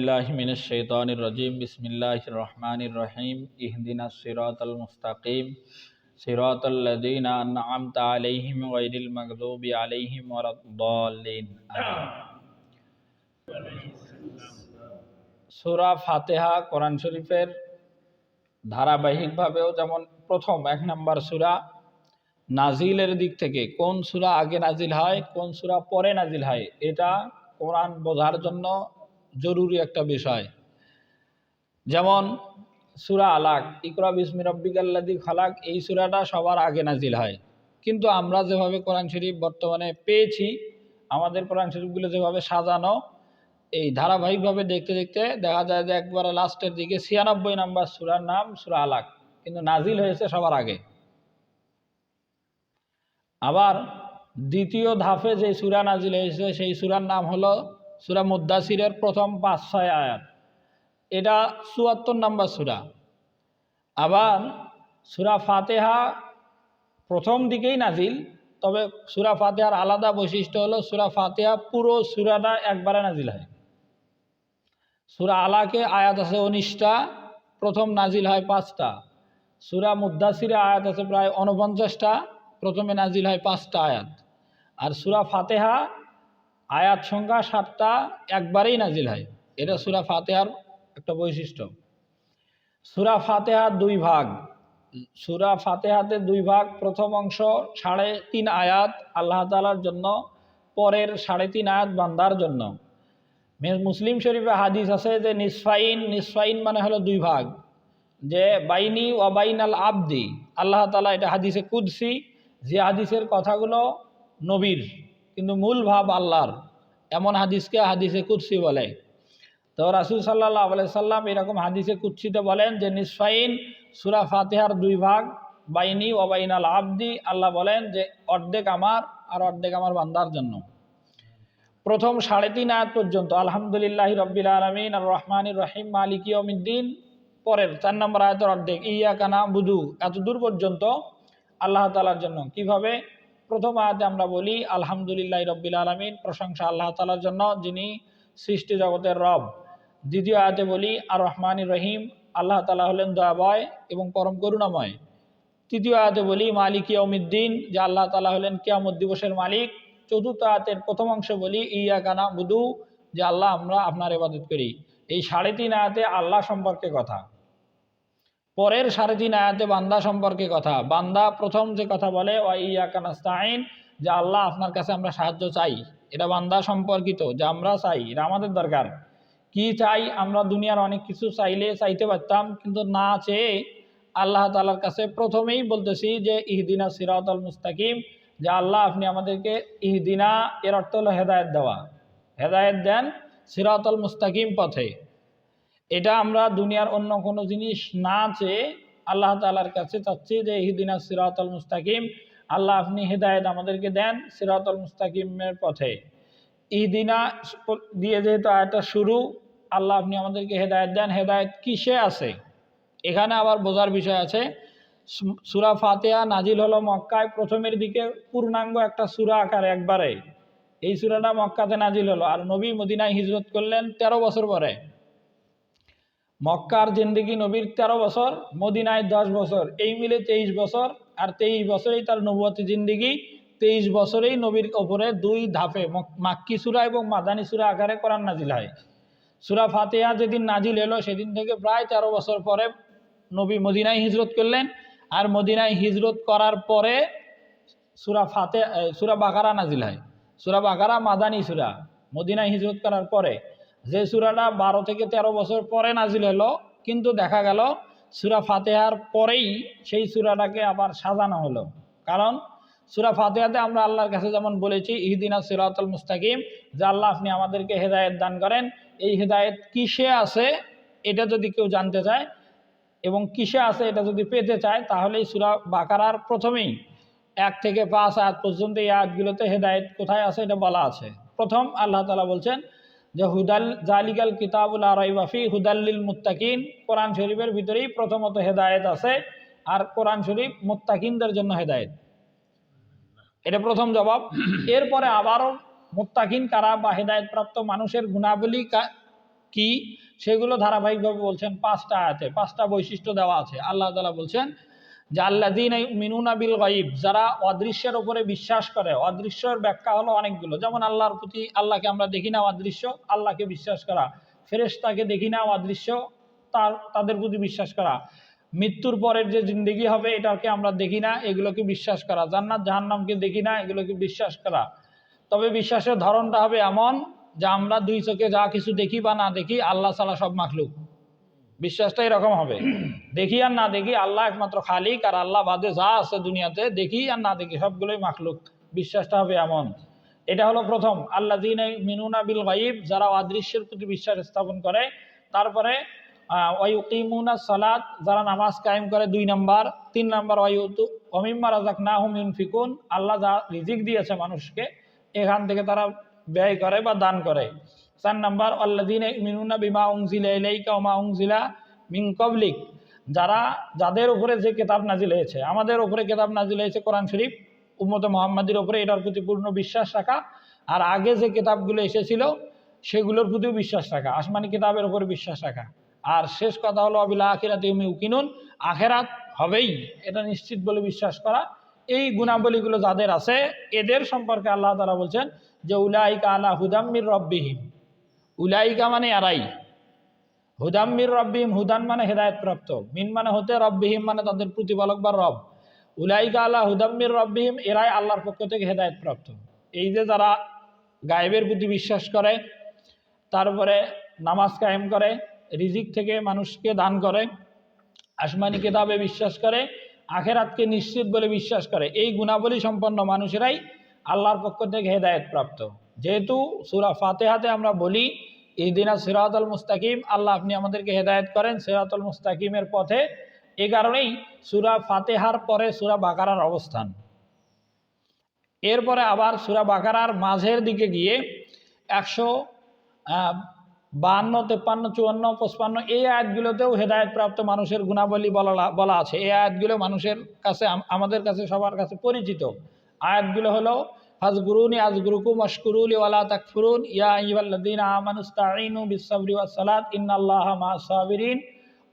بالله من الشيطان الرجيم بسم الله الرحمن الرحيم اهدنا الصراط المستقيم صراط الذين أنعمت عليهم غير المغضوب عليهم ولا الضالين সূরা ফাতিহা কোরআন শরীফের ধারাবাহিকভাবেও যেমন প্রথম এক নম্বর সূরা নাজিলের দিক থেকে কোন সূরা আগে নাজিল হয় কোন সূরা পরে নাজিল হয় এটা কোরআন বোঝার জন্য জরুরি একটা বিষয়। যেমন সুরা আলাক, ইকরা বিসমি রব্বিকাল্লাদি খালাক, এই সুরাটা সবার আগে নাজিল হয়। কিন্তু আমরা যেভাবে কোরআন শরীফ বর্তমানে পেয়েছি, আমাদের কোরআন শরীফগুলো যেভাবে সাজানো, এই ধারাবাহিকভাবে দেখতে দেখতে দেখা যায় যে একবারে লাস্টের দিকে ছিয়ানব্বই নাম্বার সুরার নাম সুরা আলাক, কিন্তু নাজিল হয়েছে সবার আগে। আবার দ্বিতীয় ধাপে যে সুরা নাজিল হয়েছে, সেই সুরার নাম হলো সুরা মুদাসিরের প্রথম পাঁচ, ছয় আয়াত। এটা চুয়াত্তর নম্বর সুরা। আবার সুরা ফাতেহা প্রথম দিকেই নাজিল, তবে সুরা ফাতেহার আলাদা বৈশিষ্ট্য হলো সুরা ফাতেহা পুরো সুরাটা একবারে নাজিল হয়। সুরা আলাকে আয়াত আছে উনিশটা, প্রথম নাজিল হয় পাঁচটা। সুরা মুদাসিরে আয়াত আছে প্রায় উনপঞ্চাশটা প্রথমে নাজিল হয় পাঁচটা আয়াত। আর সুরা ফাতেহা আয়াত সংখ্যা সাতটা একবারেই নাজিল হয়। এটা সুরা ফাতেহার একটা বৈশিষ্ট্য। সুরা ফাতেহার দুই ভাগ। সুরা ফাতেহাতে দুই ভাগ, প্রথম অংশ সাড়ে তিন আয়াত আল্লাহ তালার জন্য, পরের সাড়ে তিন আয়াত বান্দার জন্য। মুসলিম শরীফে হাদিস আছে যে নিসফাইন নিসফাইন মানে হলো দুই ভাগ। যে বাইনি ওয়াবাইন আল আবদি। আল্লাহ তালা এটা হাদিসে কুদসি, যে হাদিসের কথাগুলো নবীর। কিন্তু মূল ভাব আল্লাহর। এমন হাদিসকে হাদিসে কুৎসি বলে। তো রাসুল সাল্লাহ সাল্লাম এরকম হাদিসে কুৎসিতে বলেন যে নিসফাইন সুরা ফাতেহার দুই ভাগ, বাইনি ওবাইন আল আবদি। আল্লাহ বলেন যে, অর্ধেক আমার আর অর্ধেক আমার বান্দার জন্য। প্রথম সাড়ে তিন আয়াত পর্যন্ত, আলহামদুলিল্লাহ রব্বিল আলমিন আর রহমান রহিম, মালিক ইয়মিদ্দিন পরের চার নম্বর আয়তের অর্ধেক ইয়া কানা বুধু এত দূর পর্যন্ত আল্লাহ তালার জন্য। কীভাবে? প্রথম আয়াতে আমরা বলি, আলহামদুলিল্লাহ রব্বিল আলমিন প্রশংসা আল্লাহ তালার জন্য, যিনি সৃষ্টি জগতের রব। দ্বিতীয় আয়াতে বলি আর রহমান রহিম আল্লাহ তালা হলেন দয়াবয় এবং পরম করুণাময়। তৃতীয় আয়াতে বলি, মালিক ইয়মিদ্দিন যে আল্লাহ তালা হলেন কিয়ামত দিবসের মালিক। চতুর্থ আয়াতের প্রথম অংশে বলি ইয়া কানা বুধু যে আল্লাহ আমরা আপনার ইবাদত করি। এই সাড়ে তিন আয়াতে আল্লাহ সম্পর্কে কথা। পরের সাড়ে তিন আয়াতে বান্দা সম্পর্কে কথা। বান্দা প্রথম যে কথা বলে, ওয়া ইয়া কানাস্তাইন যে আল্লাহ আপনার কাছে আমরা সাহায্য চাই। এটা বান্দা সম্পর্কিত, যে আমরা চাই, এটা আমাদের দরকার। কি চাই? আমরা দুনিয়ার অনেক কিছু চাইলে চাইতে পারতাম, কিন্তু না চেয়ে আল্লাহ তালার কাছে প্রথমেই বলতেছি যে, ইহদিনা সিরাতল মুস্তাকিম যে আল্লাহ আপনি আমাদেরকে ইহদিনা, এর অর্থ হলো হেদায়ত দেওয়া। হেদায়ত দেন সিরাতল মুস্তাকিম পথে। এটা আমরা দুনিয়ার অন্য কোনো জিনিস না চেয়ে আল্লাহ তালার কাছে চাচ্ছি যে, ইহদিনা সিরাতল মুস্তাকিম, আল্লাহ আপনি হেদায়ত আমাদেরকে দেন সিরাতল মুস্তাকিমের পথে। ইদিনা দিয়ে যেহেতু আয়টা শুরু, আল্লাহ আপনি আমাদেরকে হেদায়ত দেন। হেদায়ত কিসে আছে? এখানে আবার বোঝার বিষয় আছে। সুরা ফাতেহা নাজিল হলো মক্কায় প্রথমের দিকে, পূর্ণাঙ্গ একটা সুরা আকারে একবারে। এই সুরাটা মক্কাতে নাজিল হলো। আর নবী মদিনায় হিজরত করলেন ১৩ বছর পরে। মক্কার জিন্দিগি নবীর ১৩ বছর, মদিনায় দশ বছর, এই মিলে তেইশ বছর, আর তেইশ বছরেই তার নবতী জিন্দিগি, তেইশ বছরেই নবীর ওপরে দুই ধাপে মাক্কি সুরা এবং মাদানী সুরা আকারে কোরআন নাজিল হয়। সুরা ফাতেহা যেদিন নাজিল এলো সেদিন থেকে প্রায় ১৩ বছর পরে নবী মদিনায় হিজরত করলেন, আর মদিনায় হিজরত করার পরে সুরা ফাতে সুরা বাকারা নাজিল হয়। সুরা বাকারা মাদানী সুরা, মদিনায় হিজরত করার পরে। যে সুরাটা বারো থেকে ১৩ বছর পরে নাজিল হলো, কিন্তু দেখা গেল সুরা ফাতেহার পরেই সেই সুরাটাকে আবার সাজানো হলো। কারণ সুরা ফাতেহাতে আমরা আল্লাহর কাছে যেমন বলেছি, ইহদিনা সিরাতুল মুস্তাকিম যে আল্লাহ আপনি আমাদেরকে হেদায়েত দান করেন। এই হেদায়েত কিসে আছে এটা যদি কেউ জানতে চায় এবং কিসে আছে এটা যদি পেতে চায় তাহলে সুরা বাকারার প্রথমেই এক থেকে পাঁচ আয়াত পর্যন্ত এই আয়াতগুলোতে হেদায়েত কোথায় আছে এটা বলা আছে। প্রথম আল্লাহ তালা বলছেন যে হুদাল জালিকাল কিতাবুল আরাইবাফি হুদাল্লিল মুত্তাকিন, কোরআন শরীফের ভিতরেই প্রথমত হেদায়েত আছে আর কোরআন শরীফ মুত্তাকিনদের জন্য হেদায়েত। এটা প্রথম জবাব। এরপরে আবারও মুত্তাকিন কারা বা হেদায়তপ্রাপ্ত মানুষের গুণাবলী কি সেগুলো ধারাবাহিকভাবে বলছেন পাঁচটা আয়াতে, পাঁচটা বৈশিষ্ট্য দেওয়া আছে। আল্লাহ তালা বলছেন যে আল্লাদিন মিনুনা বিল গাইব যারা অদৃশ্যের উপরে বিশ্বাস করে। অদৃশ্যের ব্যাখ্যা হলো অনেকগুলো। যেমন আল্লাহর প্রতি আল্লাহকে আমরা দেখি না অদৃশ্য, আল্লাহকে বিশ্বাস করা। ফেরেশতাকে দেখি না অদৃশ্য, তার, তাদের প্রতি বিশ্বাস করা। মৃত্যুর পরের যে জিন্দগি হবে, এটাকে আমরা দেখি না, এগুলোকে বিশ্বাস করা। জান্নাত, জাহান্নামকে দেখি না, এগুলোকে বিশ্বাস করা। তবে বিশ্বাসের ধরনটা হবে এমন যে আমরা দুই চোখে যা কিছু দেখি বা না দেখি, আল্লাহ ছাড়া সব মাখলুক। বিশ্বাসটা এরকম হবে। দেখি আর না দেখি, আল্লাহ একমাত্র খালিক আর আল্লাহ বাদে যা আছে দুনিয়াতে, দেখি আর না দেখি, সবগুলোই মাখলুক। বিশ্বাসটা হবে এমন। এটা হলো প্রথম। আল্লাহ মিনুনা বিল গাইব যারা অদৃশ্যের প্রতি বিশ্বাস স্থাপন করে, তারপরে ওয়াইকিমুনা সালাত, যারা নামাজ কায়েম করে দুই নাম্বার, তিন নাম্বার ওয়াইউতু অমিম্মা রাজাক না হুম ইউনফিকুন, আল্লাহ যা রিজিক দিয়েছে মানুষকে, এখান থেকে তারা ব্যয় করে বা দান করে। চার নাম্বার আল্লাদিন মিনুনা বিমা উংজিলা ইলাইকা ওমা উংজিলা মিন কবলিক যারা, যাদের উপরে যে কেতাব নাজিল হয়েছে, আমাদের উপরে কেতাব নাজিল হয়েছে কোরআন শরীফ, উম্মত মোহাম্মদের উপরে এটার প্রতি পূর্ণ বিশ্বাস রাখা। আর আগে যে কিতাবগুলো এসেছিল, সেগুলোর প্রতিও বিশ্বাস রাখা, আসমানি কিতাবের উপরে বিশ্বাস রাখা। আর শেষ কথা হলো, অবিলা আখিরাত ইউমি উকিনুন আখেরাত হবেই, এটা নিশ্চিত বলে বিশ্বাস করা। এই গুণাবলীগুলো যাদের আছে, এদের সম্পর্কে আল্লাহ তালা বলছেন যে, উলাইকা আলা হুদাম্মির রব্বিহিম। উলাইকা মানে এরাই। হুদাম্মির রব্বিহিম, হুদান মানে হেদায়তপ্রাপ্ত। মিন মানে হতে রব্বিহিম মানে তাদের প্রতিপালক বা রব। উলাইকা আল্লাহ হুদাম্মির রব্বিহিম, এরাই আল্লাহর পক্ষ থেকে হেদায়তপ্রাপ্ত। এই যে যারা গায়েবের প্রতি বিশ্বাস করে, তারপরে নামাজ কায়েম করে, রিজিক থেকে মানুষকে দান করে, আসমানি কেতাবে বিশ্বাস করে, আখেরাতকে নিশ্চিত বলে বিশ্বাস করে, এই গুণাবলী সম্পন্ন মানুষেরাই আল্লাহর পক্ষ থেকে হেদায়ত প্রাপ্ত যেহেতু সুরা ফাতেহাতে আমরা বলি এই দিনা সিরাতুল মুস্তাকিম আল্লাহ আপনি আমাদেরকে হেদায়ত করেন সিরাতুল মুস্তাকিমের পথে। এ কারণেই সুরা ফাতেহার পরে সুরা বাকারার অবস্থান। এরপরে আবার সুরা বাকারার মাঝের দিকে গিয়ে একশো বাহান্ন, তেপ্পান্ন, চুয়ান্ন, পঁচপান্ন, এই আয়াতগুলোতেও হেদায়তপ্রাপ্ত মানুষের গুণাবলী বলা বলা আছে। এই আয়াতগুলো মানুষের কাছে, আমাদের কাছে, সবার কাছে পরিচিত। আয়াতগুলো হলো ফাজগুরুনি আজগুরুকুম আশকুরুলি ওয়ালা তাকফুরুন। ইয়া ইবাল্লাদিন আমানুস্তাইনু বিসাবরি ওয়াসসালাত। ইন্নাল্লাহ মা সাবিরিন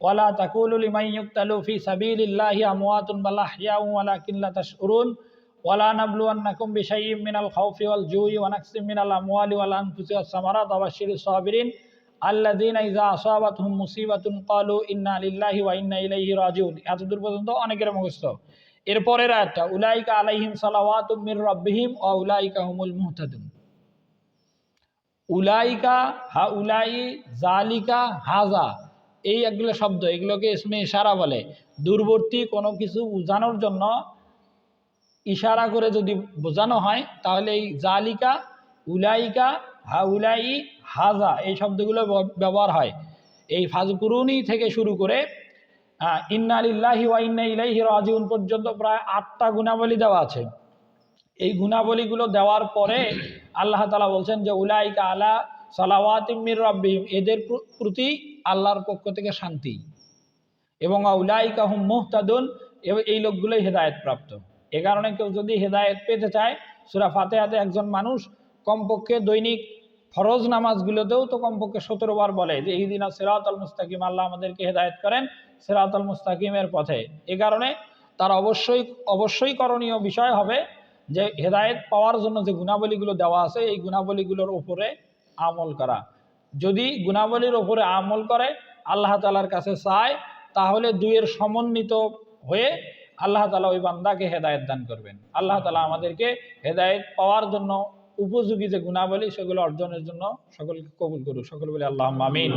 ওয়ালা তাকুলু লিমান ইউক্তালু ফি সাবিলিল্লাহি আমওয়াতুন বাল আহইয়াউ ওয়ালাকিন লা তাশউরুন ওয়ালা নাবলুয়ান্নাকুম বিশাইয়্যিম মিনাল খাউফি ওয়াল জুই ওয়া নাকসিম মিনাল আমওয়ালি ওয়াল আনফুসি ওয়াস সামারাত ওয়া বাশশিরিস সাবিরিন। আল্লাযীনা ইযা আসাবাতহুম মুসিবাতুন ক্বালু ইন্না লিল্লাহি ওয়া ইন্না ইলাইহি রাজিউন। এতদূর পর্যন্ত অনেকের মুখস্থ। এরপরের আয়াতটা, উলাইকা আলাইহিম সালাওয়াতুম মির রাব্বিহিম ওয়া উলাইকা হুমুল মুহতাদুন। উলাইকা হা উলাই জালিকা হাজা এই একগুলো শব্দ, এগুলোকে ইসমে ইশারা বলে। দূরবর্তী কোনো কিছু বোঝানোর জন্য ইশারা করে যদি বোঝানো হয়, তাহলে এই জালিকা উলাইকা হা উলাই হাজা এই শব্দগুলো ব্যবহার হয়। এই ফাজকুরুনি থেকে শুরু করে ইন্না আলিল্লাহি ওয়া ইন্না ইলাইহি রাজিউন পর্যন্ত প্রায় আটটা গুণাবলী দেওয়া আছে। এই গুণাবলীগুলো দেওয়ার পরে আল্লাহ তালা বলছেন যে, উলাইকা আলা সালাওয়াতিমির রব্বিহিম এদের প্রতি আল্লাহর পক্ষ থেকে শান্তি। এবং উলাইকা হুম মুহতাদুন এই লোকগুলোই হেদায়ত প্রাপ্ত। এ কারণে কেউ যদি হেদায়ত পেতে চায়, সুরা ফাতেহাতে একজন মানুষ কমপক্ষে দৈনিক ফরজ নামাজগুলোতেও তো কমপক্ষে সতেরো বার বলে যে, এই দিন সেরাত আল মুস্তাকিম, আল্লাহ আমাদেরকে হেদায়ত করেন সেরাত আল মুস্তাকিমের পথে। এ কারণে তার অবশ্যই অবশ্যই করণীয় বিষয় হবে যে, হেদায়ত পাওয়ার জন্য যে গুণাবলীগুলো দেওয়া আছে, এই গুণাবলীগুলোর উপরে আমল করা। যদি গুণাবলীর ওপরে আমল করে, আল্লাহ তালার কাছে চায়, তাহলে দুইয়ের সমন্বিত হয়ে আল্লাহ তালা ওই বান্দাকে হেদায়ত দান করবেন। আল্লাহ তালা আমাদেরকে হেদায়ত পাওয়ার জন্য উপযোগী যে গুণাবলী সেগুলো অর্জনের জন্য সকলকে কবুল করুক। সকল বলে আল্লাহ আমিন।